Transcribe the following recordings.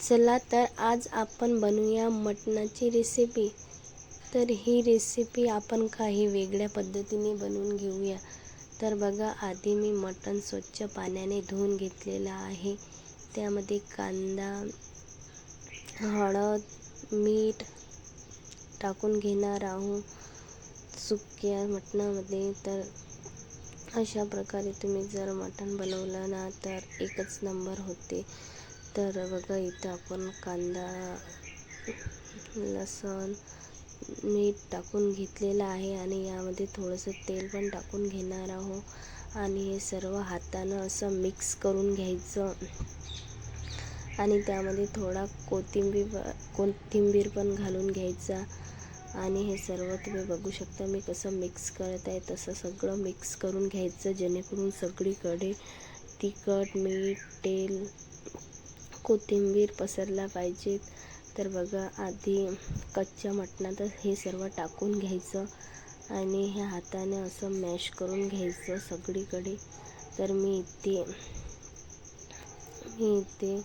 चला तर आज आपण बनवूया मटणाची रेसिपी तर ही रेसिपी आपण काही वेगळ्या पद्धतीने बनवून घेऊया. तर बघा आधी मी मटण स्वच्छ पाण्याने धुवून घेतलेलं आहे. त्यामध्ये कांदा हळद मीठ टाकून घेणार आहोत. सुक्या मटणामध्ये तर अशा प्रकारे तुम्ही जर मटण बनवलं ना तर एकच नंबर होते. तर बघा इथं आपण कांदा लसूण मीठ टाकून घेतलेलं आहे आणि यामध्ये थोडंसं तेल पण टाकून घेणार आहोत. आणि हे सर्व हातानं असं मिक्स करून घ्यायचं. आणि त्यामध्ये थोडा कोथिंबीर कोथिंबीर पण घालून घ्यायचा. आणि हे सर्व तुम्ही बघू शकता मी कसं मिक्स करत आहे तसं सगळं मिक्स करून घ्यायचं जेणेकरून सगळीकडे तिखट मीठ तेल कोथिंबीर पसरला पाहिजे. तर बघा आधी कच्च्या मटणात हे सर्व टाकून घ्यायचं आणि ह्या हाताने असं मॅश करून घ्यायचं सगळीकडे. तर मी इथे मी इथे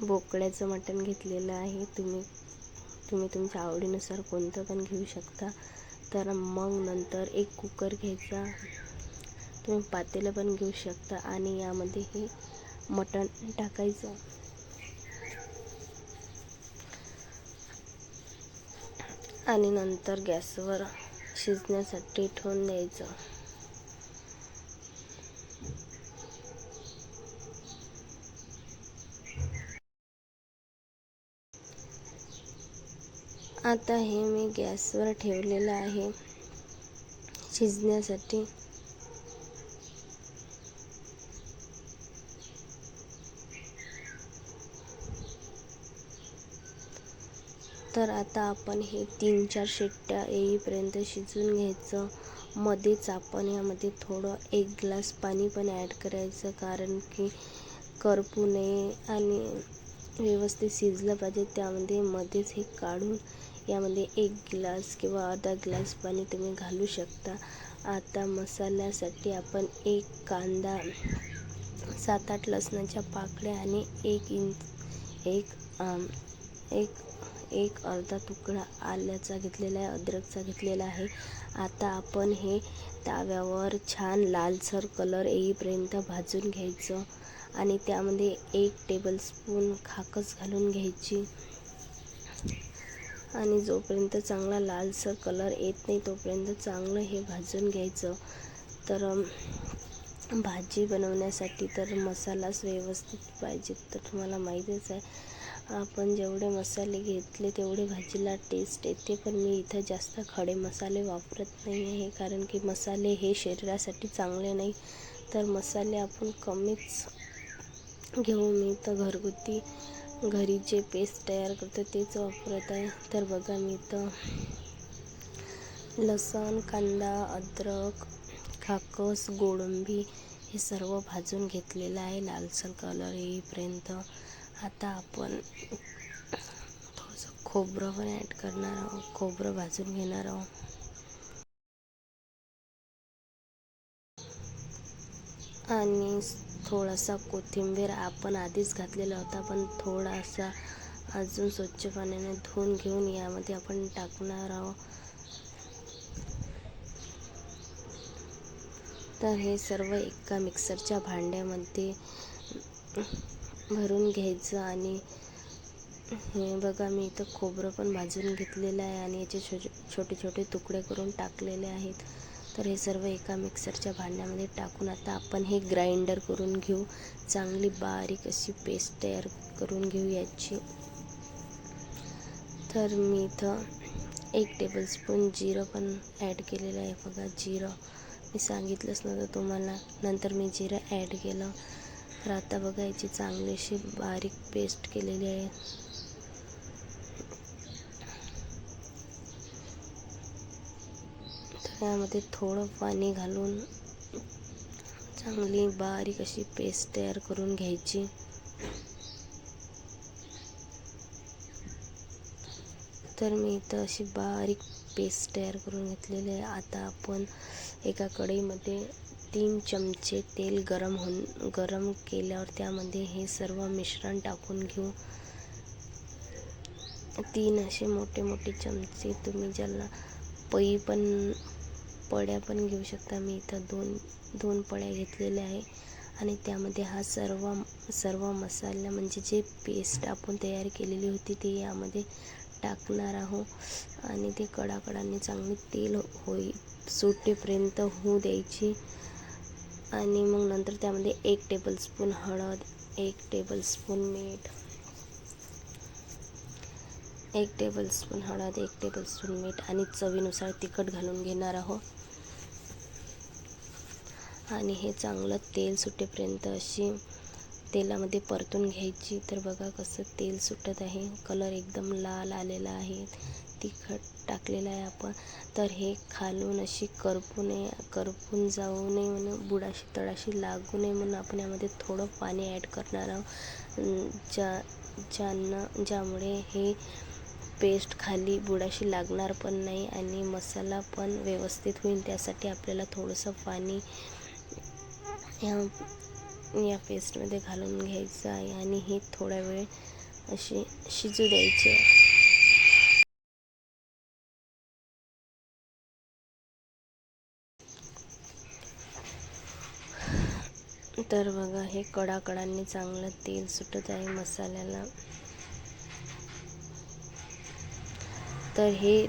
बोकड्याचं मटण घेतलेलं आहे. तुम्ही तुम्ही तुमच्या आवडीनुसार कोणतं पण घेऊ शकता. तर मग नंतर एक कुकर घ्यायचा. तुम्ही पातेलं पण घेऊ शकता आणि यामध्ये हे मटण टाकायचं. आणि नंतर गॅसवर शिजण्यासाठी ठेवून द्यायचं. आता हे मी गॅसवर ठेवलेलं आहे. शिजण्यासाठी तर आता आपण हे तीन चार शिट्ट्या येईपर्यंत शिजून घ्यायचं. मध्येच आपण यामध्ये थोडं एक ग्लास पाणी पण ॲड करायचं कारण की करपू नये आणि व्यवस्थित शिजलं पाहिजे. त्यामध्ये मध्येच हे काढून यामध्ये एक ग्लास किंवा अर्धा ग्लास पाणी तुम्ही घालू शकता. आता मसाल्यासाठी आपण एक कांदा सात आठ लसणाच्या पाकळ्या आणि एक इंच एक एक एक अर्धा तुकडा आल्याचा घेतलेला आहे अद्रकचा घेतलेला आहे. आता आपण हे तव्यावर छान लालसर कलर येईपर्यंत भाजून घ्यायचं आणि त्यामध्ये एक टेबलस्पून खाकस घालून घ्यायची. आणि जोपर्यंत चांगला लालसर कलर येत नाही तोपर्यंत चांगलं हे भाजून घ्यायचं. तर भाजी बनवण्यासाठी तर मसालाच व्यवस्थित पाहिजे तर तुम्हाला माहीतच आहे. आपण जेवढे मसाले घेतले तेवढे भाजीला टेस्ट येते पण मी इथं जास्त खडे मसाले वापरत नाही आहे कारण की मसाले हे शरीरासाठी चांगले नाही. तर मसाले आपण कमीच घेऊ. मी तर घरगुती घरी जे पेस्ट तयार करतो तेच वापरत आहे. तर बघा मी तर लसण कांदा अद्रक खाकस गोडंबी हे सर्व भाजून घेतलेलं आहे. लालसर कलर येईपर्यंत. आता आपण थोडंसं खोबरं पण ॲड करणार आहोत. खोबरं भाजून घेणार आहोत. आणि थोडासा कोथिंबीर आपण आधीच घातलेला होता पण थोडासा अजून स्वच्छ पाण्याने धुवून घेऊन यामध्ये आपण टाकणार आहोत. तर हे सर्व एका मिक्सरच्या भांड्यामध्ये भरून घ्यायचं आणि हे बघा मी इथं खोबरं पण भाजून घेतलेलं आहे आणि याचे छोटे छोटे छोटे तुकडे करून टाकलेले आहेत. तर हे सर्व एका मिक्सरच्या भांड्यामध्ये टाकून आता आपण हे ग्राइंडर करून घेऊ. चांगली बारीक अशी पेस्ट तयार करून घेऊ याची. तर मी इथं एक टेबलस्पून जिरं पण ॲड केलेलं आहे. बघा जिरं. मी सांगितलंच नव्हतं तुम्हाला. नंतर मी जिरं ॲड केलं. तर आता बघा याची चांगलीशी बारीक पेस्ट केलेली आहे. तर यामध्ये थोडं पाणी घालून चांगली बारीक अशी पेस्ट तयार करून घ्यायची. तर मी इथं अशी बारीक पेस्ट तयार करून घेतलेली आहे. आता आपण एका कढईमध्ये तीन चमचे तेल गरम होऊन गरम केल्यावर त्यामध्ये हे सर्व मिश्रण टाकून घेऊ. तीन असे मोठे मोठे चमचे तुम्ही ज्याला पई पण पड्या पण घेऊ शकता. मी इथं दोन दोन पड्या घेतलेल्या आहे. आणि त्यामध्ये हा सर्व सर्व मसाला म्हणजे जे पेस्ट आपण तयार केलेली होती ती यामध्ये टाकणार आहोत. आणि ते कडाकडाने चांगले तेल होई सुटेपर्यंत होऊ द्यायची. आणि मग नंतर त्यामध्ये एक टेबलस्पून हळद एक टेबलस्पून मीठ एक टेबलस्पून हळद एक टेबलस्पून मीठ आणि चवीनुसार तिखट घालून घेणार आहोत. आणि हे चांगलं तेल सुटेपर्यंत अशी तेलामध्ये परतून घ्यायची. तर बघा कसं तेल सुटत आहे. कलर एकदम लाल आलेला आहे. तिखट टाकलेलं आहे आपण. तर हे खालून अशी करपू नये करपून जाऊ नये म्हणून बुडाशी तळाशी लागू नये म्हणून आपण यामध्ये थोडं पाणी ॲड करणार आहोत. ज्या ज्यांना ज्यामुळे हे पेस्ट खाली बुडाशी लागणार पण नाही आणि मसाला पण व्यवस्थित होईल. त्यासाठी आपल्याला थोडंसं पाणी या पेस्टमध्ये घालून घ्यायचं आहे आणि हे थोडा वेळ अशी शिजू द्यायची आहे. तर बघा हे कडाकडांनी चांगलं तेल सुटत आहे मसाल्याला. तर हे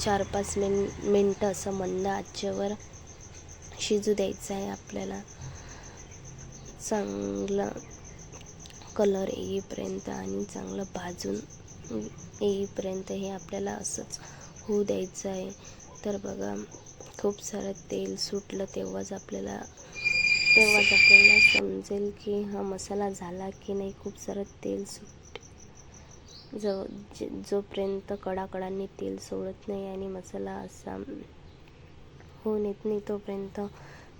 चार पाच मिन मिनटं असं मंद आचेवर शिजू द्यायचं आहे आपल्याला. चांगला कलर येईपर्यंत आणि चांगलं भाजून येईपर्यंत हे आपल्याला असंच होऊ द्यायचं आहे. तर बघा खूप सारं तेल सुटलं तेव्हाच आपल्याला तेव्हाच आपल्याला समजेल की हा मसाला झाला की नाही. खूप सारं तेल सुट जो जोपर्यंत कडाकडांनी तेल सोडत नाही आणि मसाला असा होऊन येत नाही तोपर्यंत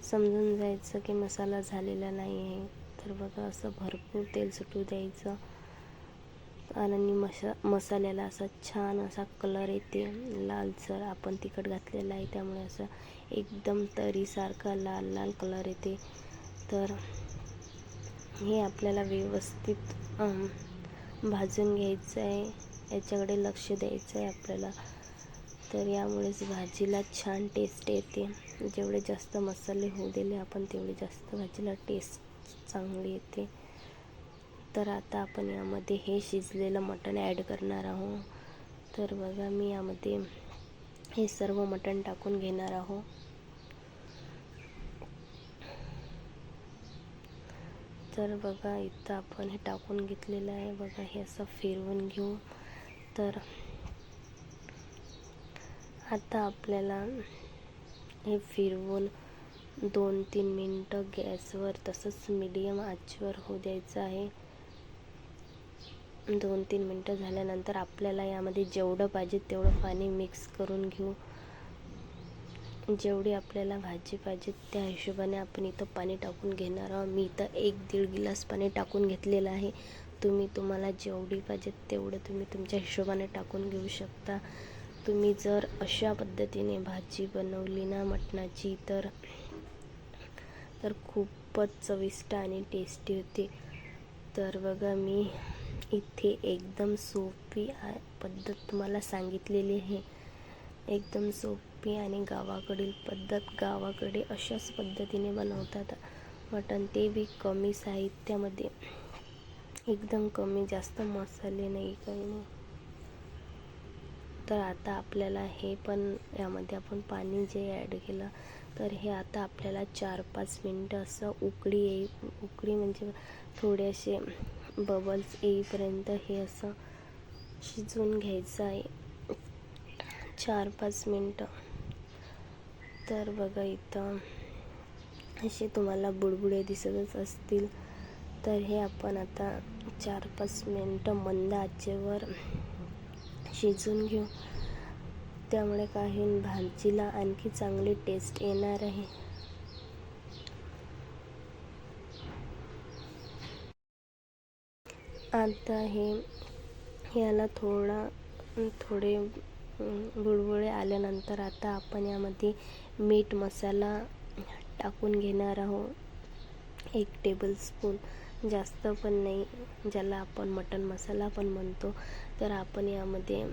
समजून जायचं की मसाला झालेला नाही आहे. तर बघा असं भरपूर तेल सुटू द्यायचं. आणि मसा मसाल्याला असा छान असा कलर येते. लालसर आपण तिखट घातलेला आहे त्यामुळे असं एकदम तरीसारखा लाल लाल कलर येते. तर हे आपल्याला व्यवस्थित भाजून घ्यायचं आहे याच्याकडे लक्ष द्यायचं आहे आपल्याला. तर यामुळेच भाजीला छान टेस्ट येते. जेवढे जास्त मसाले होऊ दिले आपण तेवढे जास्त भाजीला टेस्ट चांगली येते. तर आता आपण यामध्ये हे शिजलेलं मटण ॲड करणार आहोत. तर बघा मी यामध्ये हे सर्व मटण टाकून घेणार आहोत. तर बघा इथं आपण हे टाकून घेतलेलं आहे. बघा हे असं फिरवून घेऊ. तर आता आपल्याला हे फिरवून दोन तीन मिनटं गॅसवर तसंच मीडियम आचवर होऊ द्यायचं आहे. दोन तीन मिनटं झाल्यानंतर आपल्याला यामध्ये जेवढं पाहिजे तेवढं पाणी मिक्स करून घेऊ. जेवढी आपल्याला भाजी पाहिजे त्या हिशोबाने आपण इथं पाणी टाकून घेणार आहोत. मी इथं एक दीड गिलास पाणी टाकून घेतलेलं आहे. तुम्ही तुम्हाला जेवढी पाहिजे तेवढं तुम्ही तुमच्या हिशोबाने टाकून घेऊ शकता. तुम्ही जर अशा पद्धतीने भाजी बनवली ना मटणाची तर तर खूपच चविष्ट आणि टेस्टी होते. तर बघा मी इथे एकदम सोपी पद्धत तुम्हाला सांगितलेली आहे. एकदम सोपी आणि गावाकडील पद्धत गावाकडे अशाच पद्धतीने बनवतात. मटण ते बी कमी साहित्यामध्ये. एकदम कमी जास्त मसाले नाही काही नाही. तर आता आपल्याला हे पण यामध्ये आपण पाणी जे ॲड केलं तर हे आता आपल्याला चार पाच मिनटं असं उकळी येई उकळी म्हणजे थोडे असे बबल्स येईपर्यंत हे असं शिजवून घ्यायचं आहे. चार पाच मिनटं. तर बघा इथं असे तुम्हाला बुडबुडे दिसतच असतील. तर हे आपण आता चार पाच मिनटं मंद आचेवर शिजून घेऊ. त्यामुळे काही भाजीला आणखी चांगली टेस्ट येणार आहे. आता हे याला थोडा थोडे बुडबुडे आल्यानंतर आता आपण यामध्ये मीठ मसाला टाकून घेणार आहोत. एक टेबलस्पून जास्त पण नाही. ज्याला आपण मटन मसाला पण म्हणतो तर आपण यामध्ये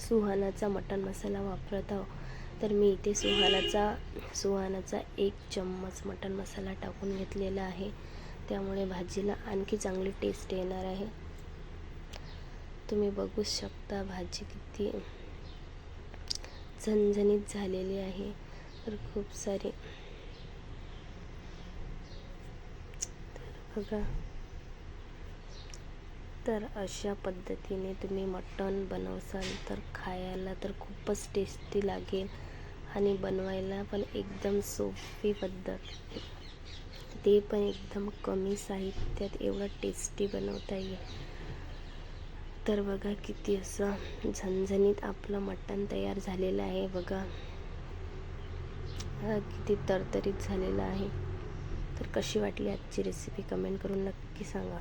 सुहानाचा मटन मसाला वापरत आहोत. तर मी इथे सुहानाचा सुहानाचा एक चम्मच मटन मसाला टाकून घेतलेला आहे. त्यामुळे भाजीला आणखी चांगली टेस्ट येणार आहे. तुम्ही बघू शकता भाजी किती झणझणीत झालेली आहे. तर खूप सारी तर बघा. तर अशा पद्धतीने तुम्ही मटण बनवसाल तर खायला तर खूपच टेस्टी लागेल आणि बनवायला पण एकदम सोपी पद्धत. ते पण एकदम कमी साहित्यात एवढं टेस्टी बनवता येईल तर बघा किती असं झणझणीत आपलं मटण तयार झालेलं आहे बघा. हा किती तरतरीत झालेलं आहे. तर कशी वाटली आजची रेसिपी कमेंट करून नक्की सांगा.